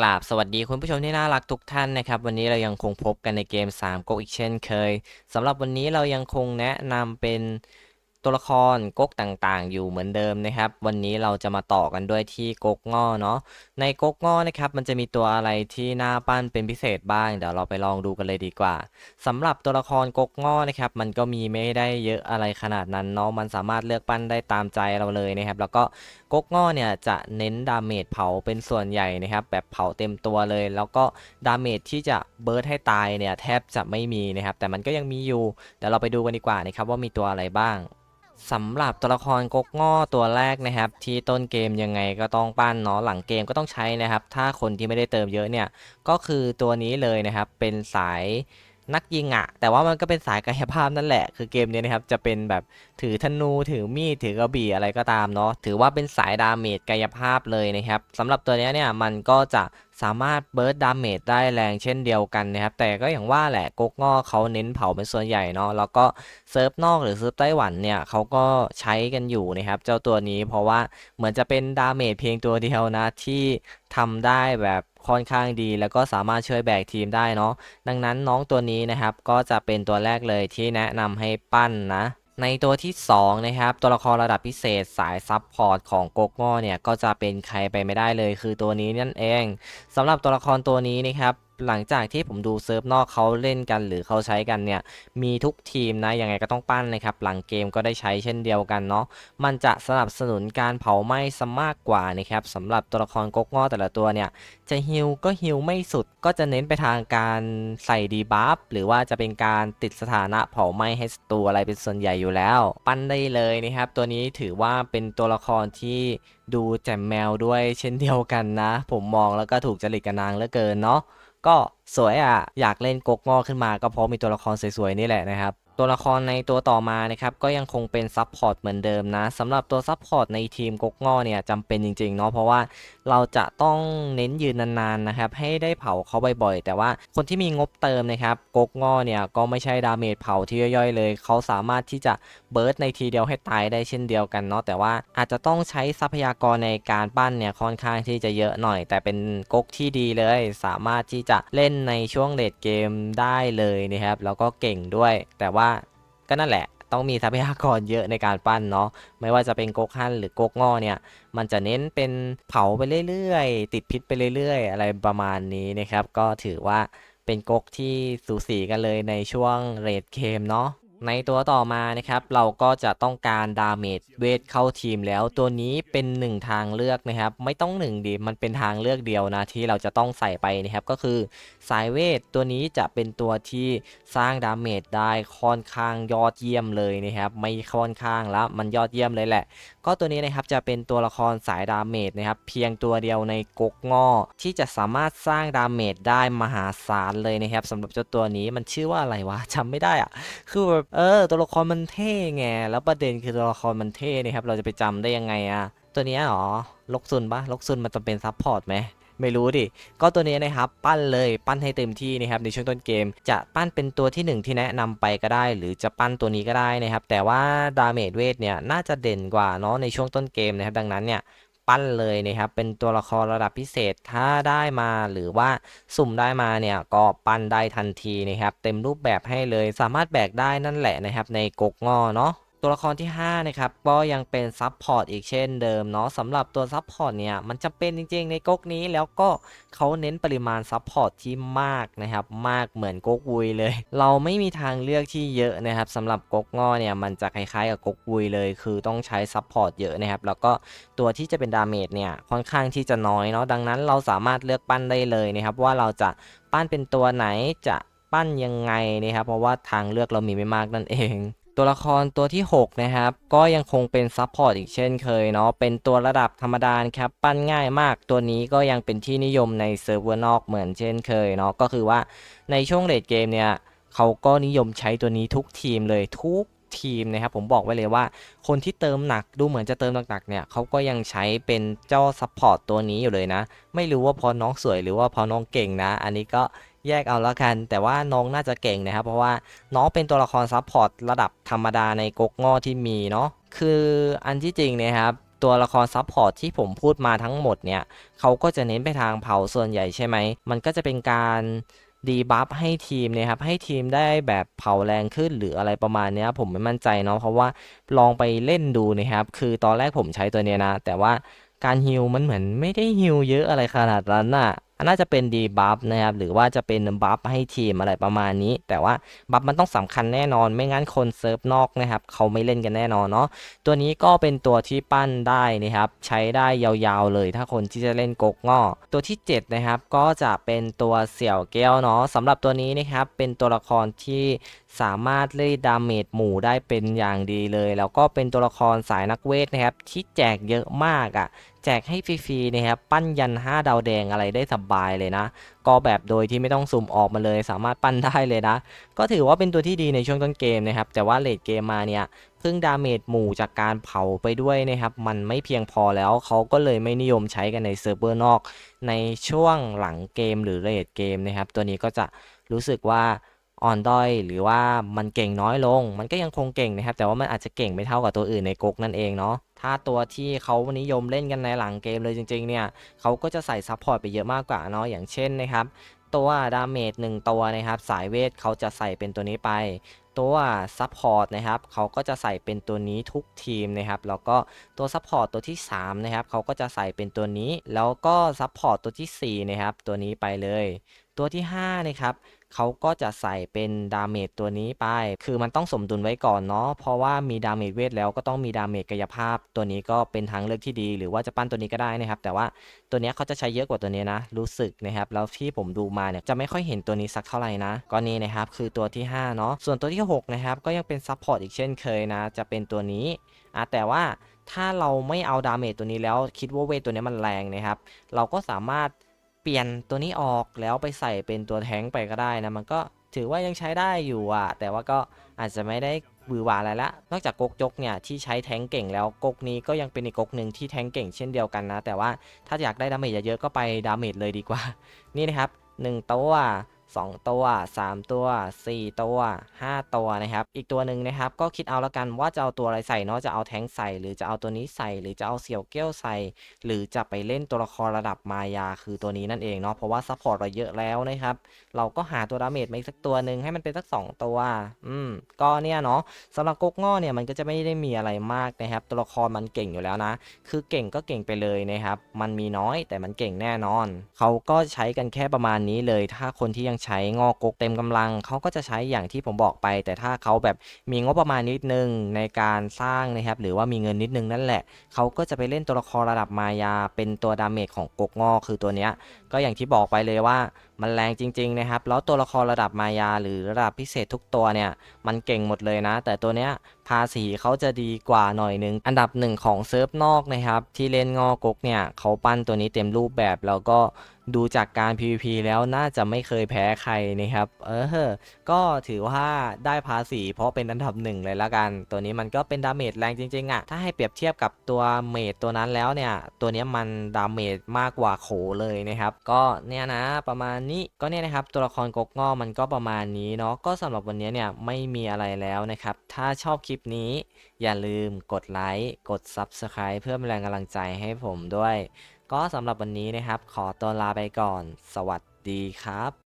กราบสวัสดีคุณผู้ชมที่น่ารักทุกท่านนะครับ วันนี้เรายังคงพบกันในเกม3ก๊กอีกเช่นเคยสำหรับวันนี้เรายังคงแนะนำเป็น ตัวละครก๊กต่างๆ อยู่เหมือนเดิมนะครับ วันนี้เราจะมาต่อกันด้วยที่ก๊กง้อเนาะในก๊กง้อนะครับมันจะมีตัวอะไรที่น่าปั้นเป็นพิเศษบ้างเดี๋ยวเราไปลองดูกันเลยดีกว่าสำหรับตัวละครก๊กง้อนะครับมันก็มีไม่ได้เยอะอะไรขนาดนั้นเนาะมันสามารถเลือกปั้นได้ตามใจเราเลยนะครับ แล้วก็ก๊กง้อเนี่ยจะเน้นดาเมจเผาเป็นส่วนใหญ่นะครับแบบเผาเต็มตัวเลย แล้วก็ดาเมจที่จะเบิร์ดให้ตายเนี่ยแทบจะไม่มีนะครับแต่มันก็ยังมีอยู่เดี๋ยวเราไปดูกันดีกว่านะครับว่ามีตัวอะไรบ้าง สำหรับตัวละครกกง้อตัวแรกนะครับ ที่ต้นเกมยังไงก็ต้องปั้นเนาะหลังเกมก็ต้องใช้นะครับ ถ้าคนที่ไม่ได้เติมเยอะเนี่ย ก็คือตัวนี้เลยนะครับ เป็นสายนักยิงอะแต่ว่ามันก็เป็นสายกายภาพนั่นแหละ คือเกมนี้นะครับจะเป็นแบบถือธนูถือมีดถือกระบี่อะไรก็ตามเนาะถือว่าเป็นสายดาเมจกายภาพเลยนะครับสำหรับตัวเนี้ยเนี่ยมันก็จะ สามารถเบิร์ดดาเมจได้แรงเช่นเดียวกันนะครับ แต่ก็อย่างว่าแหละก๊กง้อเขาเน้นเผาเป็นส่วนใหญ่เนาะแล้วก็เซิร์ฟนอกหรือเซิร์ฟไต้หวันเนี่ยเขาก็ใช้กันอยู่นะครับ เจ้าตัวนี้เพราะว่าเหมือนจะเป็นดาเมจเพียงตัวเดียวนะที่ทำได้แบบค่อนข้างดีแล้วก็สามารถช่วยแบกทีมได้เนาะดังนั้นน้องตัวนี้นะครับก็จะเป็นตัวแรกเลยที่แนะนำให้ปั้นนะ ในตัวที่ 2 นะครับ ตัวละครระดับพิเศษสายซับพอร์ตของโกกง้อเนี่ย ก็จะเป็นใครไปไม่ได้เลยคือตัวนี้นั่นเองสำหรับตัวละครตัวนี้นะครับ หลังจากที่ผมดูเซิร์ฟนอกเขาเล่นกันหรือเขาใช้กันเนี่ย มีทุกทีมนะยังไงก็ต้องปั้นนะครับ หลังเกมก็ได้ใช้เช่นเดียวกันเนาะมันจะสนับสนุนการเผาไหม้ซะมากกว่านะครับสำหรับตัวละครก๊กง้อแต่ละตัวเนี่ย จะฮิลก็ฮิลไม่สุดก็จะเน้นไปทางการใส่ดีบัฟหรือว่าจะเป็นการติดสถานะเผาไหม้ให้ศัตรูอะไรเป็นส่วนใหญ่อยู่แล้ว ปั้นได้เลยนะครับ ตัวนี้ถือว่าเป็นตัวละครที่ดูแจ่มแมวด้วยเช่นเดียวกันนะ ผมมองแล้วก็ถูกจริตกับนางเหลือเกินเนาะ ก็สวยอะอยากเล่นกกงอขึ้นมาก็เพราะมีตัวละครสวยๆนี่แหละนะครับตัวละครในตัวต่อมานะครับก็ยังคงเป็นซับพอร์ตเหมือนเดิมนะสำหรับตัวซับพอร์ตในทีมกกง้อเนี่ยจำเป็นจริงๆเนาะเพราะว่าเราจะต้องเน้นยืนนานๆนะครับให้ได้เผาเขาบ่อยๆ แต่ว่าคนที่มีงบเติมนะครับกกง้อเนี่ยก็ไม่ใช่ดาเมจเผาที่ย่อยๆ เลย เขาสามารถที่จะเบิร์ดในทีเดียวให้ตายได้เช่นเดียวกันเนาะแต่ว่าอาจจะต้องใช้ทรัพยากรในการปั้นเนี่ยค่อนข้างที่จะเยอะหน่อย แต่เป็นกกที่ดีเลย สามารถที่จะเล่นในช่วงเลดเกมได้เลยนะครับแล้วก็เก่งด้วย แต่ว่าก็นั่นแหละ ต้องมีทรัพยากรเยอะในการปั้นเนาะไม่ว่าจะเป็นก๊กฮั่นหรือก๊กง้อเนี่ย มันจะเน้นเป็นเผาไปเรื่อยๆ ติดพิษไปเรื่อยๆ อะไรประมาณนี้นะครับ ก็ถือว่าเป็นก๊กที่สูสีกันเลยในช่วงเรดเกมเนาะ ในตัวต่อมานะครับเราก็จะต้องการดาเมจเวทเข้าทีมแล้วตัวนี้เป็นหนึ่งทางเลือกนะครับไม่ต้องหนึ่งดีมันเป็นทางเลือกเดียวนะที่เราจะต้องใส่ไปนะครับก็คือสายเวทตัวนี้จะเป็นตัวที่สร้างดาเมจได้ค่อนข้างยอดเยี่ยมเลยนะครับไม่ค่อนข้างแล้วมันยอดเยี่ยมเลยแหละก็ตัวนี้นะครับจะเป็นตัวละครสายดาเมจนะครับเพียงตัวเดียวในกกงอที่จะสามารถสร้างดาเมจได้มหาศาลเลยนะครับสำหรับเจ้าตัวนี้มันชื่อว่าอะไรวะจำไม่ได้อะคือแบบเออตัวละครมันเท่ไงแล้วประเด็นคือตัวละครมันเท่นะครับเราจะไปจำได้ยังไงอะตัวนี้หรอลกซุนปะลกซุนมันจะเป็นซับพอร์ตไหม ไม่รู้ดิ ก็ตัวนี้นะครับปั้นเลยปั้นให้เต็มที่นะครับในช่วงต้นเกม จะปั้นเป็นตัวที่ 1 ที่แนะนำไปก็ได้ หรือจะปั้นตัวนี้ก็ได้นะครับ แต่ว่าดาเมจเวทเนี่ยน่าจะเด่นกว่าเนาะในช่วงต้นเกมนะครับดังนั้นเนี่ยปั้นเลยนะครับเป็นตัวละครระดับพิเศษถ้าได้มาหรือว่าสุ่มได้มาเนี่ยก็ปั้นได้ทันทีนะครับเต็มรูปแบบให้เลยสามารถแบกได้นั่นแหละนะครับในกกงอเนาะ ตัวละครที่ 5 นะครับ ก็ยังเป็นซับพอร์ตอีกเช่นเดิมเนาะสำหรับตัวซับพอร์ตเนี่ย มันจะเป็นจริงๆในก๊กนี้แล้วก็เขาเน้นปริมาณซับพอร์ตที่มากนะครับ มากเหมือนก๊กวุยเลย เราไม่มีทางเลือกที่เยอะนะครับสำหรับก๊กงอเนี่ย มันจะคล้ายๆกับก๊กวุยเลย คือต้องใช้ซับพอร์ตเยอะนะครับ แล้วก็ตัวที่จะเป็นดาเมจเนี่ยค่อนข้างที่จะน้อยเนาะดังนั้นเราสามารถเลือกปั้นได้เลยนะครับว่าเราจะปั้นเป็นตัวไหนจะปั้นยังไงนะครับเพราะว่าทางเลือกเรามีไม่มากนั่นเอง ตัวละครตัวที่ 6 นะครับ ก็ยังคงเป็นซับพอร์ตอีกเช่นเคยเนาะเป็นตัวระดับธรรมดาครับ ปั้นง่ายมากตัวนี้ก็ยังเป็นที่นิยมในเซิร์ฟเวอร์นอกเหมือนเช่นเคยเนาะก็คือว่าในช่วงเลดเกมเนี่ยเขาก็นิยมใช้ตัวนี้ทุกทีมเลยทุกทีมนะครับผมบอกไว้เลยว่า คนที่เติมหนักดูเหมือนจะเติมหนักๆเนี่ยเขาก็ยังใช้เป็นเจ้าซัพพอร์ตตัวนี้อยู่เลยนะ ไม่รู้ว่าพอน้องสวยหรือว่าพอน้องเก่งนะ อันนี้ก็ แยกเอาแล้วกัน แต่ว่าน้องน่าจะเก่งนะครับ เพราะว่าน้องเป็นตัวละครซัพพอร์ตระดับธรรมดาในก๊กง้อที่มีเนาะคืออันที่จริงเนะครับตัวละครซับพอร์ตที่ผมพูดมาทั้งหมดเนี่ยเขาก็จะเน้นไปทางเผาส่วนใหญ่ใช่ไหม มันก็จะเป็นการดีบัฟให้ทีมเนะครับให้ทีมได้แบบเผาแรงขึ้นหรืออะไรประมาณเนี้ยผมไม่มั่นใจเนาะเพราะว่าลองไปเล่นดูนะครับ คือตอนแรกผมใช้ตัวเนี้ยนะ แต่ว่าการฮิลมันเหมือนไม่ได้ฮิลเยอะอะไรขนาดนั้นน่ะ น่าจะเป็นดีบัฟนะครับหรือว่าจะเป็นบัฟให้ทีมอะไรประมาณนี้ แต่ว่าบัฟมันต้องสำคัญแน่นอน ไม่งั้นคนเซิร์ฟนอกนะครับเขาไม่เล่นกันแน่นอนเนาะตัวนี้ก็เป็นตัวที่ปั้นได้นะครับใช้ได้ยาวๆเลย ถ้าคนที่จะเล่นกกง่อตัวที่7นะครับก็จะเป็นตัวเสี่ยวแก้วเนาะสำหรับตัวนี้นะครับเป็นตัวละครที่สามารถเล่นดาเมจหมู่ได้เป็นอย่างดีเลย แล้วก็เป็นตัวละครสายนักเวทนะครับที่แจกเยอะมากอะ่ะแจกให้ฟรีๆนะครับปั้นยัน 5 ดาวแดงอะไรได้สบายเลยนะ ก็แบบโดยที่ไม่ต้องสุ่มออกมาเลย สามารถปั้นได้เลยนะ ก็ถือว่าเป็นตัวที่ดีในช่วงต้นเกมนะครับ แต่ว่าเลดเกมมาเนี่ยพึ่งดาเมจหมู่จากการเผาไปด้วยนะครับ มันไม่เพียงพอแล้วเขาก็เลยไม่นิยมใช้กันในเซิร์ฟเวอร์นอก ในช่วงหลังเกมหรือเลดเกมนะครับ ตัวนี้ก็จะรู้สึกว่า อ่อนด้อย หรือว่ามันเก่งน้อยลง มันก็ยังคงเก่งนะครับ แต่ว่ามันอาจจะเก่งไม่เท่ากับตัวอื่นในก๊กนั่นเองเนาะถ้าตัวที่เขานิยมเล่นกันในหลังเกมเลยจริงๆเนี่ยเขาก็จะใส่ซัพพอร์ตไปเยอะมากกว่าเนาะอย่างเช่นนะครับตัวดาเมจหนึ่งตัวนะครับ สายเวทเขาจะใส่เป็นตัวนี้ไป ตัวซัพพอร์ตนะครับเขาก็จะใส่เป็นตัวนี้ทุกทีมนะครับแล้วก็ตัวซัพพอร์ตตัวที่3นะครับเขาก็จะใส่เป็นตัวนี้ แล้วก็ซัพพอร์ตตัวทีสี่4นะครับตัวนี้ไปเลย ตัวที่5นะครับ เขาก็จะใส่เป็นดาเมจตัวนี้ไป คือมันต้องสมดุลไว้ก่อนเนาะ เพราะว่ามีดาเมจเวทแล้วก็ต้องมีดาเมจกายภาพ ตัวนี้ก็เป็นทางเลือกที่ดี หรือว่าจะปั้นตัวนี้ก็ได้นะครับ แต่ว่าตัวนี้เขาจะใช้เยอะกว่าตัวนี้นะ รู้สึกนะครับ แล้วที่ผมดูมาเนี่ยจะไม่ค่อยเห็นตัวนี้สักเท่าไหร่นะ ก็นี่นะครับคือตัวที่5เนาะ ส่วนตัวที่6นะครับก็ยังเป็นซัพพอร์ตอีกเช่นเคยนะ จะเป็นตัวนี้อะแต่ว่าถ้าเราไม่เอาดาเมจตัวนี้แล้วคิดว่าเวทตัวนี้มันแรงนะครับ เราก็สามารถ เปลี่ยนตัวนี้ออกแล้วไปใส่เป็นตัวแท้งไปก็ได้นะมันก็ถือว่ายังใช้ได้อยู่อะ แต่ว่าก็อาจจะไม่ได้บือหวาอะไรละ นอกจากกกจกเนี่ยที่ใช้แท้งเก่งแล้วกกนี้ก็ยังเป็นอีกกกหนึ่งที่แท้งเก่งเช่นเดียวกันนะ แต่ว่าถ้าอยากได้ดาเมจเยอะๆก็ไปดาเมจเลยดีกว่า นี่นะครับ 1 ตัว 2 ตัว 3 ตัว 4 ตัว 5 ตัวนะครับ อีกตัวหนึ่งนะครับก็คิดเอาละกันว่าจะเอาตัวอะไรใส่เนาะจะเอาแท้งใส่ หรือจะเอาตัวนี้ใส่ หรือจะเอาเสี่ยวเกี้ยวใส่ หรือจะไปเล่นตัวละครระดับมายาคือตัวนี้นั่นเองเนาะเพราะว่าซัพพอร์ตเราเยอะแล้วนะครับเราก็หาตัวดาเมจมาอีกสักตัวหนึ่งให้มันเป็นสัก 2 ตัว อืมก็เนี่ยเนาะสำหรับกกง้อเนี่ยมันก็จะไม่ได้มีอะไรมากนะครับ ตัวละครมันเก่งอยู่แล้วนะ คือเก่งก็เก่งไปเลยนะครับมันมีน้อยแต่มันเก่งแน่นอน เขาก็ใช้กันแค่ประมาณนี้เลย ถ้าคนที่ยังใช้งอกกเต็มกำลัง เขาก็จะใช้อย่างที่ผมบอกไป แต่ถ้าเขาแบบมีงบประมาณนิดนึงในการสร้างนะครับ หรือว่ามีเงินนิดนึงนั่นแหละ เขาก็จะไปเล่นตัวละครระดับมายา เป็นตัวดาเมจของกกงอกคือตัวเนี้ย ก็อย่างที่บอกไปเลยว่ามันแรงจริง ๆ นะครับ แล้วตัวละครระดับมายา หรือระดับพิเศษทุกตัวเนี่ย มันเก่งหมดเลยนะ แต่ตัวเนี้ยภาษีเขาจะดีกว่าหน่อยนึง อันดับหนึ่งของเซิร์ฟนอกนะครับ ที่เล่นงอกกเนี่ยเขาปั้นตัวนี้เต็มรูปแบบแล้วก็ ดูจากการ PVP แล้วน่าจะไม่เคยแพ้ใครนะครับ เออ ก็ถือว่าได้ภาษีเพราะเป็นอันดับหนึ่งเลยละกัน ตัวนี้มันก็เป็นดาเมจแรงจริงๆอะ่ะ ถ้าให้เปรียบเทียบกับตัวเมจตัวนั้นแล้วเนี่ย ตัวนี้มันดาเมจมากกว่าโขเลยนะครับ ก็เนี่ยนะประมาณนี้ ก็เนี่ยนะครับตัวละครกกงอมันก็ประมาณนี้เนาะ ก็สำหรับวันนี้เนี่ยไม่มีอะไรแล้วนะครับ ถ้าชอบคลิปนี้อย่าลืมกดไลค์ กด Subscribe เพื่อเป็นแรงกำลังใจให้ผมด้วย ก็สำหรับวันนี้นะครับ ขอตัวลาไปก่อน สวัสดีครับ